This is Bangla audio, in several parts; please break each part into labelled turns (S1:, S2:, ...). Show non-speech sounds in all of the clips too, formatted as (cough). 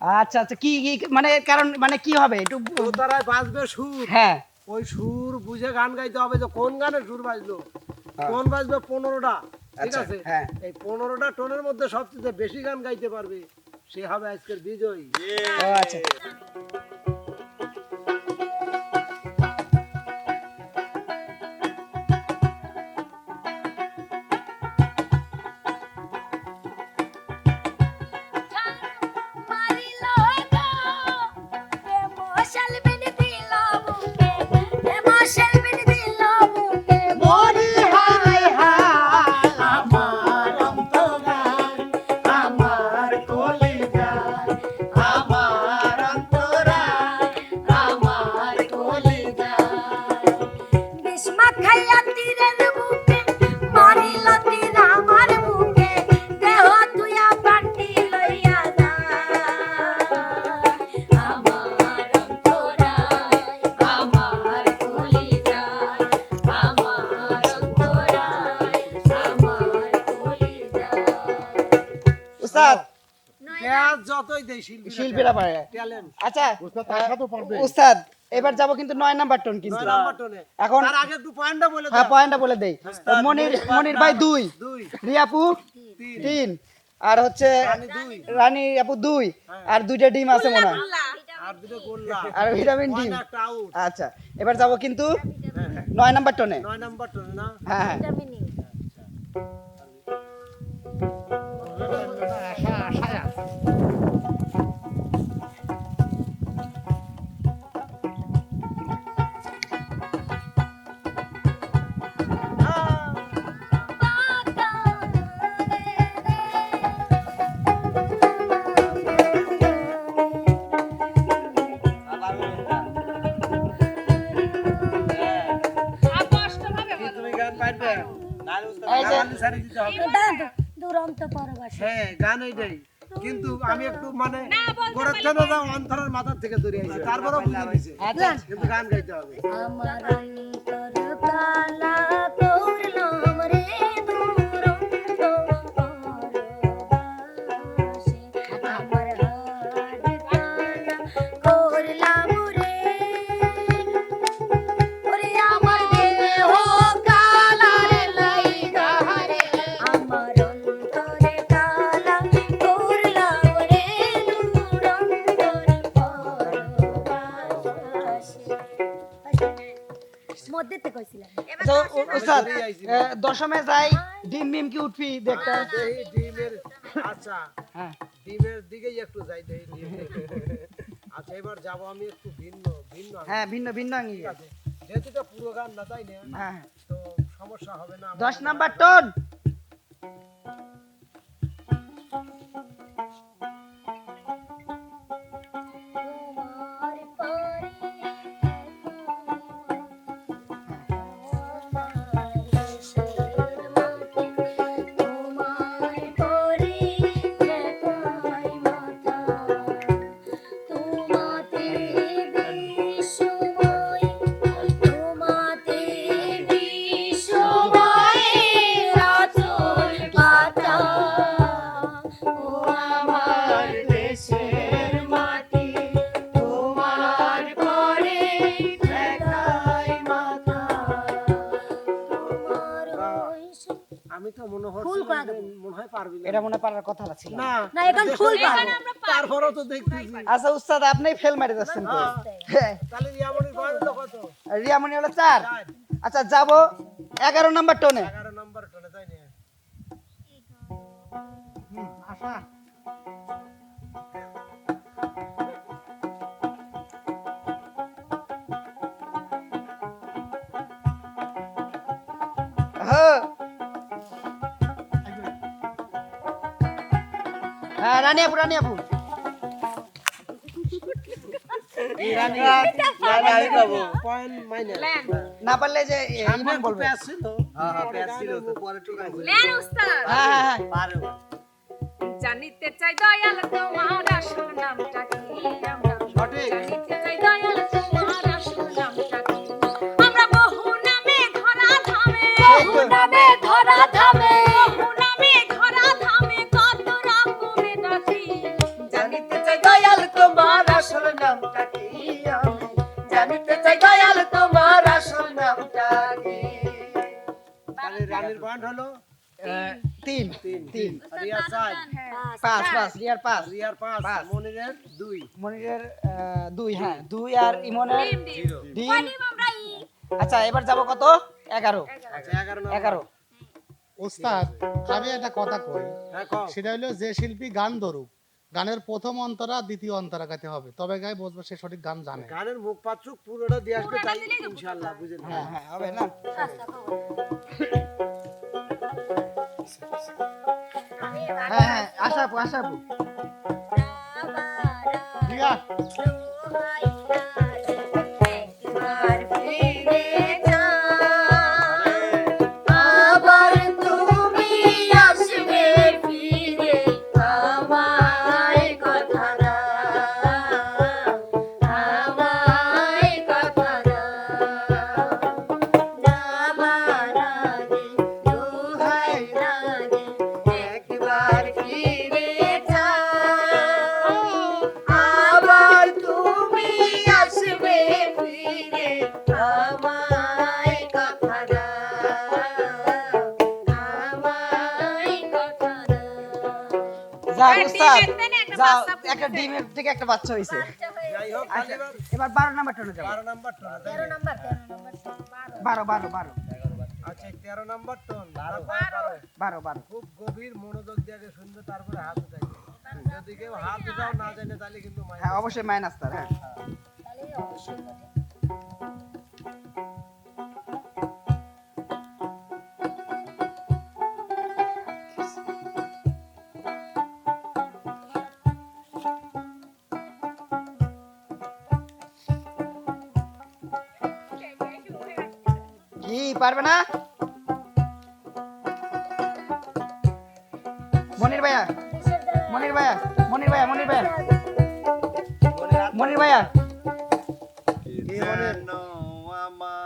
S1: আচ্ছা আচ্ছা কি কি মানে কারণ মানে কি হবে? একটু
S2: বাজবে সুর।
S1: হ্যাঁ।
S2: ওই সুর বুঝে গান গাইতে হবে যে কোন গানে সুর বাজলো? কোন বাজবে পনেরোটা? ঠিক
S1: আচ্ছা,
S2: আছে?
S1: হ্যাঁ।
S2: এই পনেরোটা টোনের মধ্যে সবচেয়ে বেশি গান গাইতে পারবে সে হবে আজকের বিজয়ী।
S1: আচ্ছা।
S2: যতই শিল্পী
S1: শিল্পীরা পারে আচ্ছা উস্তাদ এবার যাব কিন্তু নয় নাম্বার টোন কিন্তু।
S2: নয় নাম্বার টোনে।
S1: এখন
S2: তার আগে একটু পয়েন্টটা বলে
S1: হ্যাঁ পয়েন্টটা বলে দেই। মনির মনির ভাই দুই। রিয়াপু
S2: তিন।
S1: আর হচ্ছে
S2: রানী দুই।
S1: রানী আপু দুই। আর দুইটা ডিম আছে মনে হয়।
S2: আর দুটো গোল্লা।
S1: আর ভিটামিন ডিম।
S2: ওয়ান একটা আউট
S1: আচ্ছা এবার যাব কিন্তু নয় নাম্বার টোনে।
S2: নয় নাম্বার টোনে না?
S1: হ্যাঁ
S2: দিতে হবে।
S3: দুরন্ত পরবাসী
S2: হ্যাঁ গান এইটাই কিন্তু আমি একটু মানে অন্তরের মাথার থেকে দূরে আছি তারপরে বুঝে নিছি
S1: আচ্ছা
S2: কিন্তু গান গাইতে হবে।
S3: আমার অন্তর কালা করলাম
S1: উস্তাদ দশমে যাই ডিম ডিম কি উঠবি? দেখতে
S2: ডিমের আচ্ছা
S1: হ্যাঁ।
S2: ডিমের দিকেই একটু যাই দেই আচ্ছা এবার যাব আমি একটু ভিন্ন ভিন্ন
S1: হ্যাঁ ভিন্ন ভিন্ন আঙ্গিকে।
S2: যেহেতু এটা পুরো গান না তাই না?
S1: হ্যাঁ
S2: তো সমস্যা হবে না আমার।
S1: দশ নাম্বার টোন।
S2: আমি তো মনে হয়
S3: ফুল করা দেবো।
S2: মনে হয় পারবি না।
S1: এটা মনে পারার কথা ছিল।
S2: না।
S3: না এখন ফুল পাবো
S2: তারপরেও তো দেখতেছি।
S1: আচ্ছা উস্তাদ আপনি ফেল মারি যাচ্ছেন তো। হ্যাঁ।
S2: তাহলে রিয়ামণির কয় কত?
S1: রিয়ামণি হলো চার।
S2: চার।
S1: আচ্ছা যাব এগারো নাম্বার টোনে।
S2: এগারো নম্বর টোনে না?
S1: হ্যাঁ রানী আপু রানী আপু না পারলে যে বলবে।
S2: প্যাস ছিল।
S4: হ্যাঁ হ্যাঁ
S1: হ্যাঁ
S5: জানিতে চাই দয়াল তোমার আসল নামটা কি আমরা
S2: সঠিক
S5: জানিতে
S1: পাঁচ পাঁচ রিয়ার পাঁচ
S2: রিয়ার পাঁচ
S1: পাঁচ।
S2: মনিরের দুই।
S1: মনিরের দুই হ্যাঁ। দুই আর ইমনের ডিম আচ্ছা এবার যাব কত? এগারো।
S2: আচ্ছা এগারো।
S6: ওস্তাদ আমি একটা কথা কই।
S2: হ্যাঁ
S6: সেটা হলো যে শিল্পী গান ধরুক গানের প্রথম অন্তরা দ্বিতীয় অন্তরা গাইতে হবে। তবে গায়ে বসবে সে সঠিক গান জানে।
S2: গানের মুখ পাত্রুক পুরোটা দিয়ে আসবে তাই ইনশাল্লাহ বুঝে
S1: হ্যাঁ হ্যাঁ হবে না? আশা ডিমের থেকে একটা বাচ্চা হয়েছে
S2: যাই হোক এবার
S1: বারো নাম্বার টনে যাব।
S2: বারো নাম্বার টোন
S3: তেরো নম্বর
S1: বারো। বারো বারো
S2: আচ্ছা তেরো নাম্বার টোন বারো
S1: বারো। বারো
S2: খুব গভীর মনোযোগ দিয়ে আগে শুনবে তারপরে হাত উঠাইবে। যদি কেউ হাত উঠাও না জানে তাহলে কিন্তু।
S1: হ্যাঁ অবশ্যই মাইনাস তার হ্যাঁ। পারবে না? মনির ভাইয়া মনির ভাইয়া মনির ভাইয়া মনির ভাইয়া। মনির ভাইয়া।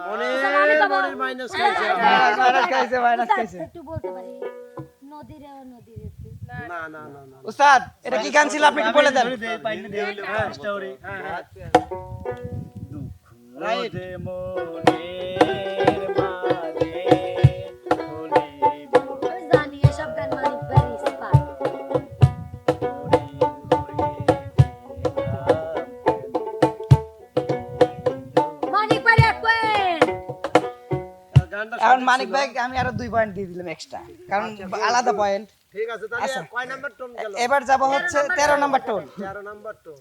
S2: মনির মনির মাইনাস খাইছে।
S1: মাইনাস খাইছে। মাইনাস খাইছে
S3: একটু বলতে পারি। নদীরে ও নদীরে একটু।
S2: না না না না
S1: উস্তাদ এটা কি গান ছিল? আপনি একটু বলে দেন।
S2: রাইট।
S3: আমি
S1: এখন মানিক। ভাই আমি আরও দুই পয়েন্ট দিয়ে দিলাম এক্সট্রা কারণ আলাদা পয়েন্ট
S2: ঠিক আছে তাহলে
S1: আচ্ছা।
S2: কয় নাম্বার টোন গেল?
S1: এবার যাব হচ্ছে তেরো নম্বর টোন
S2: তেরো নাম্বার টোন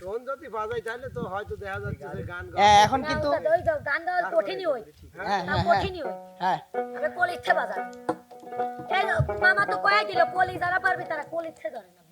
S2: টোন যদি বাজাই তাহলে তো হয়তো দেখা যাচ্ছে যে গান
S1: হ্যাঁ, এখন কিন্তু
S3: গান গাওয়া কঠিনই হয়
S1: হ্যাঁ হ্যাঁ হ্যাঁ
S3: কঠিনই হয়।
S1: হ্যাঁ
S3: কলিতে বাজার এই যে মামা তো কয়ে দিল কলি যারা পারবে তারা কলিতে ধরে না।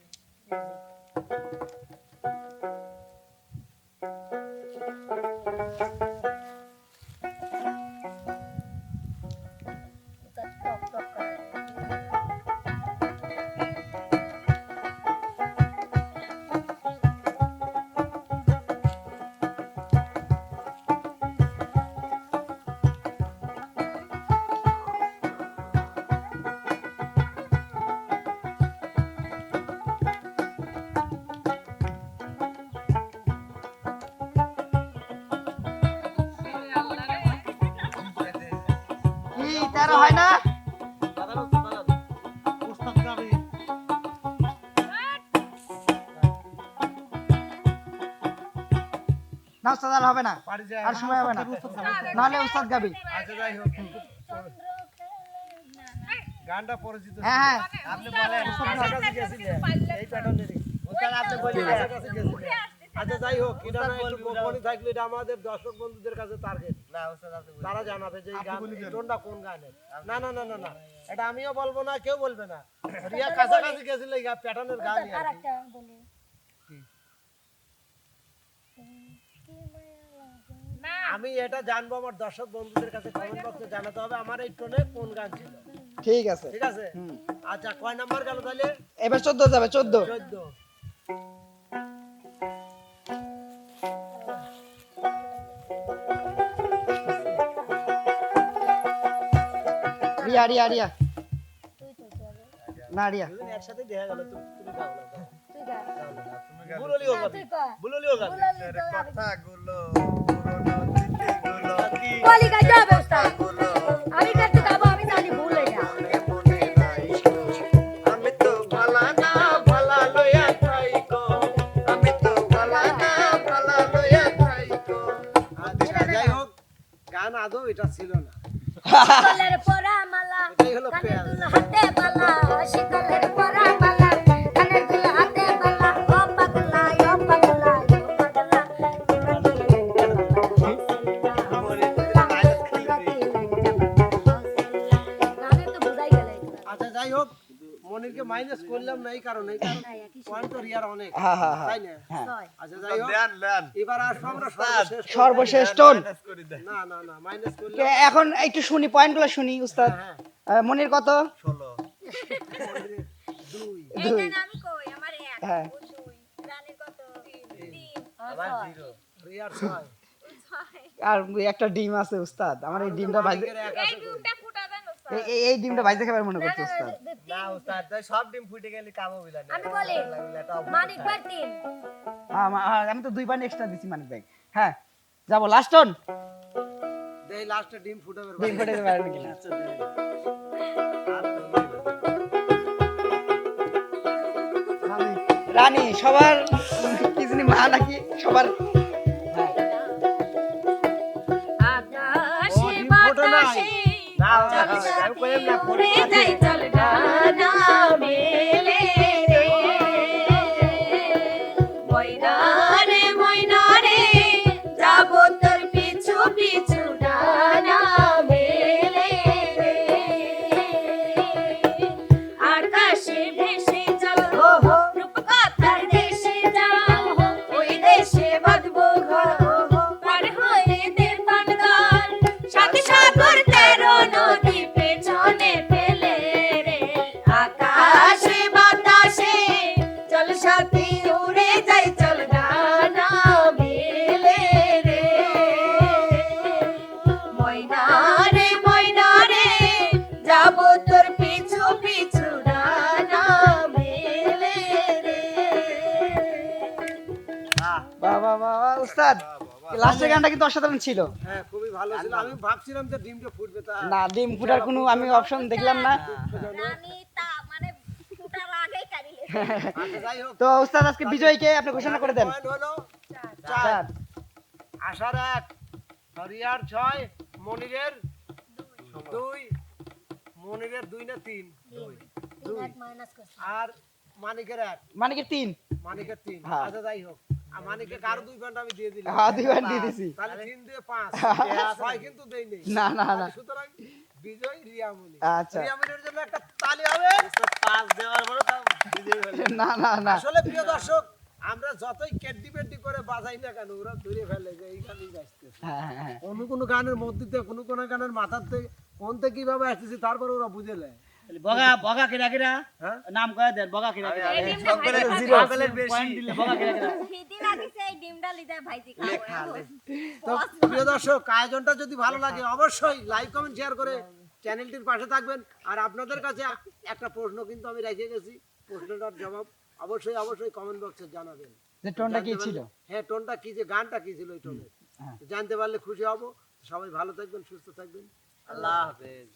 S1: কি তেরো হয় না? না উস্তাদ আর হবে না। আর সময় হবে না। নাহলে উস্তাদ গাবি।
S2: আচ্ছা গানটা পরিচিত।
S1: হ্যাঁ হ্যাঁ।
S2: আপনি বলেন এই প্যাটার্নেরই। আপনি বলেন কাছাকাছি গেছিলেন? আচ্ছা যাই হোক একটু গোপনই থাকলে এটা আমাদের দর্শক বন্ধুদের কাছে টার্গেট না তারা জানাবে যে টোনটা কোন গানের? না না না না না। এটা আমিও বলব না কেউ বলবে না। রিয়া কাছাকাছি গেছিল প্যাটার্নের গান
S3: আর একটা
S2: আমি এটা জানব আমার দর্শক বন্ধুদের কাছে কমেন্ট বক্সে জানাতে হবে আমার এই টোনে কোন গান ছিল।
S1: ঠিক আছে।
S2: ঠিক আছে? আচ্ছা কয় নাম্বার গেল তাহলে?
S1: এবার 14 যাবে 14 14
S3: আরিয়া আরিয়া আরিয়া।
S1: না
S2: আরিয়া। একসাথে দেখা গেল তুমি
S3: গুলো বলি গাই যাবে আমি
S1: তো
S2: ভালা ভালা লয়া খাই আমি তো
S4: ভালা ভালা
S2: লয়া খাই
S1: গো
S2: আচ্ছা যাই হোক
S3: গান আদৌ
S2: এটা ছিল না। (laughs) সর্বশেষ
S4: সর্বশেষ টোন
S3: করে দেন।
S2: না না না মাইনাস করলে
S4: কে- এখন একটু শুনি পয়েন্টগুলো শুনি উস্তাদ।
S2: হ্যাঁ
S4: মনির কত?
S2: দুই।
S5: এইখানে আমি কই? আমার এক।
S4: হ্যাঁ।
S5: রানীর কত?
S4: আর একটা ডিম আছে উস্তাদ। আমার এই ডিমটা
S2: এক
S5: এই ডিমটা ওস্তাদ।
S4: ভাজতে খাবার মনে করছে উস্তাদ
S3: না উস্তাদ তাই সব ডিম ফুটে গেলে কামো বিলা
S1: আমি বলি মানিক ভাই তিন।
S4: হ্যাঁ, আমি তো দুই পয়েন্ট এক্সট্রা দিছি মানিক ভাই। হ্যাঁ যাব লাস্ট টোন
S2: দেই লাস্টে ডিম ফুটাবে
S4: ডিম ফেটে পারবে কিনা? রানী সবার কি জানি মা নাকি সবার। হ্যাঁ
S5: আকাশে। বাতাসে
S3: না আমি কইম না
S5: উড়ে
S4: লাস্টের গানটা কিন্তু অসাধারণ ছিল।
S2: হ্যাঁ খুবই ভালো ছিল। আমি ভাবছিলাম যে ডিমটা ফুটবে তা
S4: না ডিম ফুটার কোনো আমি অপশন দেখলাম না।
S5: তা মানে ফুটার আগেই কারিলে
S2: আচ্ছা
S4: তো উস্তাদ আজকে বিজয়কে আপনি ঘোষণা করে দেন। চার।
S2: চার। আশার এক রিয়ার ছয় মনিরের দুই। মনিরের দুই না তিন?
S1: করছি।
S2: আর মানিকের এক।
S4: মানে কি তিন।
S2: মানিকের তিন।
S4: হ্যাঁ।
S2: আচ্ছা যাই হোক। আর মানিকে কারও দুই পয়েন্ট আমি দিয়ে দিলাম।
S4: হ্যাঁ দুই পয়েন্ট দিয়ে দিছি।
S2: তাহলে তিন দিয়ে পাঁচ। ছয় কিন্তু দেই নেই।
S4: না না না।
S2: সুতরাং বিজয় রিয়ামণি
S4: আচ্ছা।
S2: রিয়ামণির জন্য একটা তালি হবে।
S3: পাঁচ দেওয়ার পরে তাও
S4: না না না।
S2: আসলে প্রিয় দর্শক আমরা যতই কেড্ডি করে বাজাই না কেন ওরা ধরে ফেলে যে এই গানই বাজতেছে
S4: হ্যাঁ হ্যাঁ, হ্যাঁ।
S2: কোনো কোনো গানের মধ্যে থেকে কোনো কোনো গানের মাথার থেকে কোন থেকে কীভাবে আসতেছে তারপরে ওরা বুঝে নেয়।
S7: বগা বগা কিরা কিরা
S2: হ্যাঁ?
S7: নাম কয়ে দেন বগা কিরা কিরা
S3: সকলের জিরো। সকলের বেশি।
S7: দিলে বগা কিরা কিরা
S5: এই ডিমটা লিদা ভাইজি খাব
S2: তো প্রিয় দর্শক আয়োজনটা যদি ভালো লাগে অবশ্যই লাইক কমেন্ট শেয়ার করে চ্যানেলটির পাশে থাকবেন। আর আপনাদের কাছে একটা প্রশ্ন কিন্তু আমি রেখে গেছি। প্রশ্নটার জবাব অবশ্যই অবশ্যই কমেন্ট বক্সে জানাবেন।
S4: যে টোনটা কি ছিল?
S2: হ্যাঁ টোনটা কি যে গানটা কি ছিল ওই টোনের।
S4: হ্যাঁ।
S2: জানতে পারলে খুশি হব। সবাই ভালো থাকবেন সুস্থ থাকবেন।
S3: আল্লাহ হাফেজ।